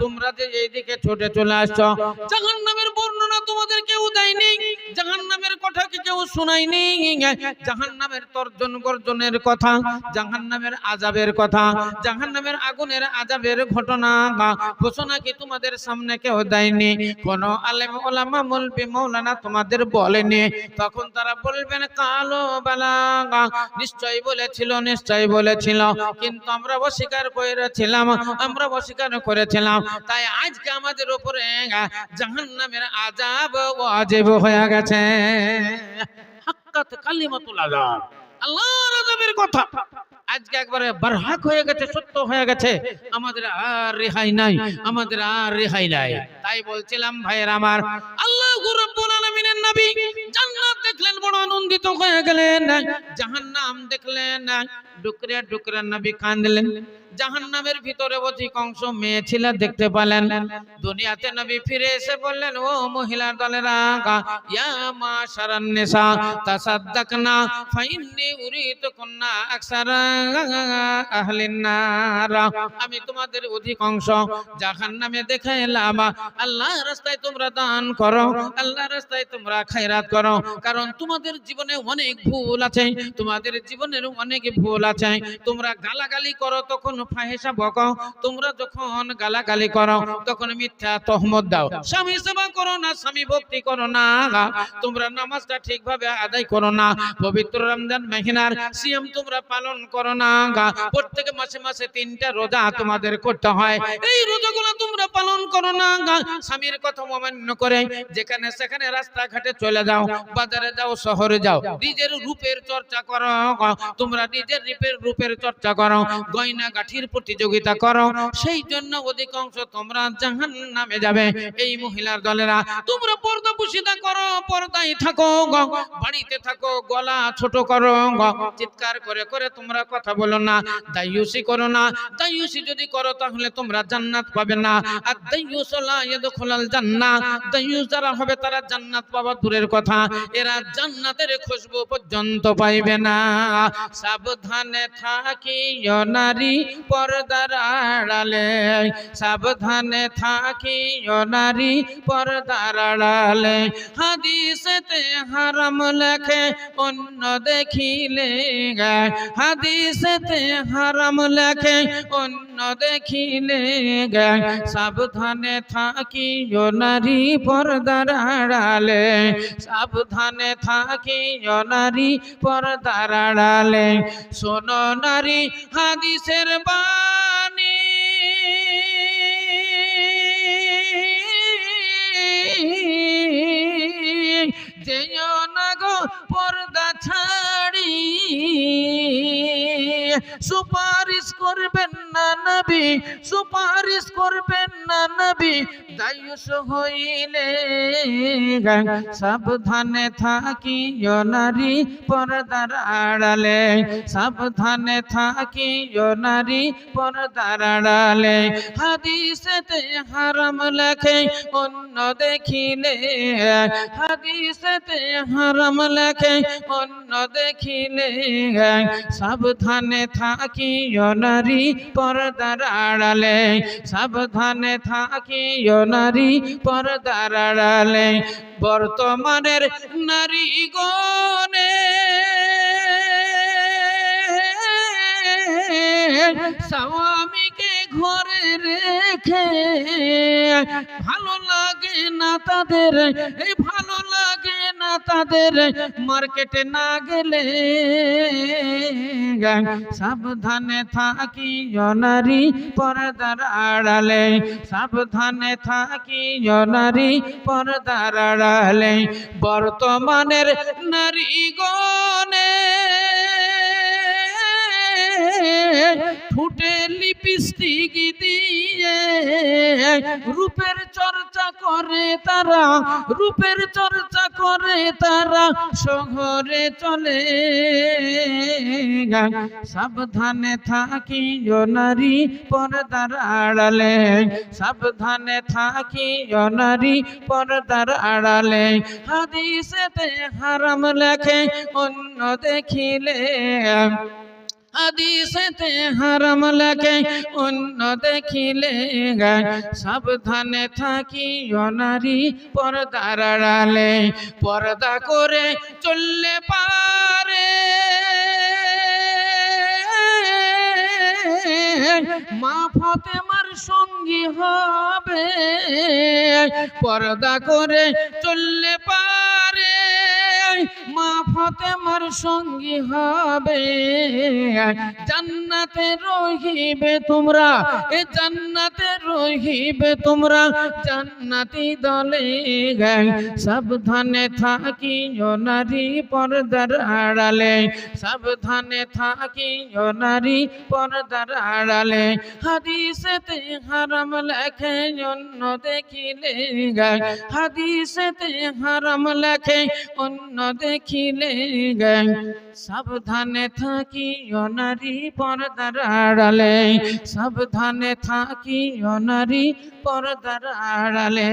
তোমরা যে এইদিকে ছুটে চলে বর্ণনা তোমাদের কেউ দেয়নি কথা কি কেউ তর্জন গর্জনের কথা আজাবের কথা আগুনের আজাবের ঘটনা ঘোষণা কি তোমাদের সামনে কেউ দেয়নি? কোন আলেম ওলামা মুলবি মৌলানা তোমাদের বলেনি। তখন তারা বলবেন, কালো বেলা নিশ্চয়ই বলেছিল নিশ্চয়ই বলেছিল, কিন্তু আমরা অস্বীকার করেছিলাম আমরা অস্বীকার করেছিলাম। তাই আজকে আমাদের উপরে জাহান্নামের আজাব ওয়াজিব হয়ে গেছে। হাক্কাত কালিমাতুল আযাব। আল্লাহর কথা। আজকে একবারে বারহাক হয়ে গেছে সত্য হয়ে গেছে। আমাদের আর রেহাই নাই আমাদের আর রেহাই নাই। তাই বলছিলাম ভাইয়ের আমার আল্লাহ রাব্বুল আলামিনের নবী জান্নাত দেখলেন বড় আনন্দিত হয়ে গেলেন। জাহান্নাম দেখলেন। ডুকরে ডুকরে নবী কাঁদলেন। জাহান্নামের ভিতরে অধিকাংশ মেয়ে ছিল দেখতে পেলেন। দুনিয়াতে নবী ফিরে এসে বললেন, ও মহিলা দলেরা আমি তোমাদের অধিকাংশ জাহান্নামে দেখে এলাম আল্লাহ রাস্তায় তোমরা দান করো, আল্লাহ রাস্তায় তোমরা খায়রাত করো। কারণ তোমাদের জীবনে অনেক ভুল আছে, তোমাদের জীবনের অনেক ভুল আছে তোমরা গালাগালি করো, তখন ফাহেসা বকো তোমরা যখন গালাগালি করো, তখন মিথ্যা তহমত দাও। স্বামী সেবা করো না, স্বামী ভক্তি করো না। তোমরা নামাজটা ঠিকভাবে আদায় করো না। পবিত্র রমজান মহিনার সিয়াম তোমরা পালন করো না। প্রত্যেক মাসে মাসে তিনটা রোজা তোমাদের করতে হয়। এই রোজাগুলো তোমরা পালন করো না। স্বামীর কথা অমান্য করে যেখানে সেখানে রাস্তাঘাটে চলে যাও, বাজারে যাও, শহরে যাও, নিজের রূপের চর্চা করো। তোমরা নিজের রূপের রূপের চর্চা করো, গয়না গাঠির প্রতিযোগিতা করো, সেই জন্য অধিকাংশ তোমরা জাহান নামে যাবে। এই মহিলার দলেরা, তোমরা পর্দা পুষিদা করো, পর্দায় থাকো বাড়িতে থাকো, গলা ছোট করো চিৎকার করে করে তোমরা কথা বলো না, দায়ুসি করো না। দায়ুসি যদি করো, তাহলে তোমরা জান্নাত পাবে না। আর দায়ুস লা ইয়াদখুলাল জান্নাহ দায়ুস যারা হবে তারা জান্নাত পাওয়া দূরের কথা। এরা জান্নাতের খুশবু পর্যন্ত পাইবে না। সাবধানে থাকিও নারী পর্দার আড়ালে, সাবধানে থাকিও নারী পর্দার আড়ালে। হাদিসেতে হারাম লেখে, অন্য দেখিলে হাদিসেতে হারাম লেখে, অন্য দেখিলে সাবধানে থাকিও নারী পর্দার আড়ালে, সাবধানে থাকিও নারী পর্দার আড়ালে। শোনো নারী হাদিসের বাণী। যেও না গো পর্দা ছাড়ি সুপারিশ করবেন না সুপারিশ করবেন দায়ুস হইলে সাবধানে থাকিও নারী পর্দার আড়ালে, সাবধানে থাকিও নারী পর্দার আড়ালে। হাদিসেতে হারাম লেখে, অন্য দেখিলে হাদিসেতে হারাম লেখে, অন্য দেখিলে সাবধানে থাকিও নারী পর্দার আড়ালে, সাবধানে থাকিও নারী পর্দার আড়ালে। বর্তমানের নারী গণে স্বামীকে ঘরে রেখে, ভালো লাগে না তাদের ভালো লাগে না তাদের, মার্কেটে না গেলে সাবধানে থাকি নারী পর্দার আড়ালে। সাবধানে থাকি নারী পর্দার আড়ালে। বর্তমানের নারী গণে ফুটে লিপস্টিক দিয়ে রূপের চর্চা করে তারা, রূপের চর্চা করে তারা, শহরে চলে সাবধানে থাকি নারী, পর্দার আড়ালে। সাবধানে থাকি নারী, পর্দার আড়ালে। হাদিসেতে হারাম লেখে, অন্য দেখিলে হাদিসেতে হারাম লেখে অন্য দেখিলে সাবধানে থাকি অনারি পর্দার আড়ালে, পর্দা করে চললে পারে। মা ফতেমার সঙ্গী হবে, পর্দা করে চললে পারে। মা ফতেমার সঙ্গী হবে। জান্নাতে রহিবে তোমরা, এ জান্নাতে রহিবে তোমরা। জান্নাতি দলে সাবধানে থাকি নারী পর্দার আড়ালে। সাবধানে থাকি নারী পর্দার আড়ালে। হাদিসেতে হারাম লেখে, অন্য দেখিলে হাদিসেতে হারাম লেখে, অন্য দেখিলে গায় সাবধানে থাকি অনারি পর্দার আড়ালে। সাবধানে থাকি অনারি পর্দার আড়ালে।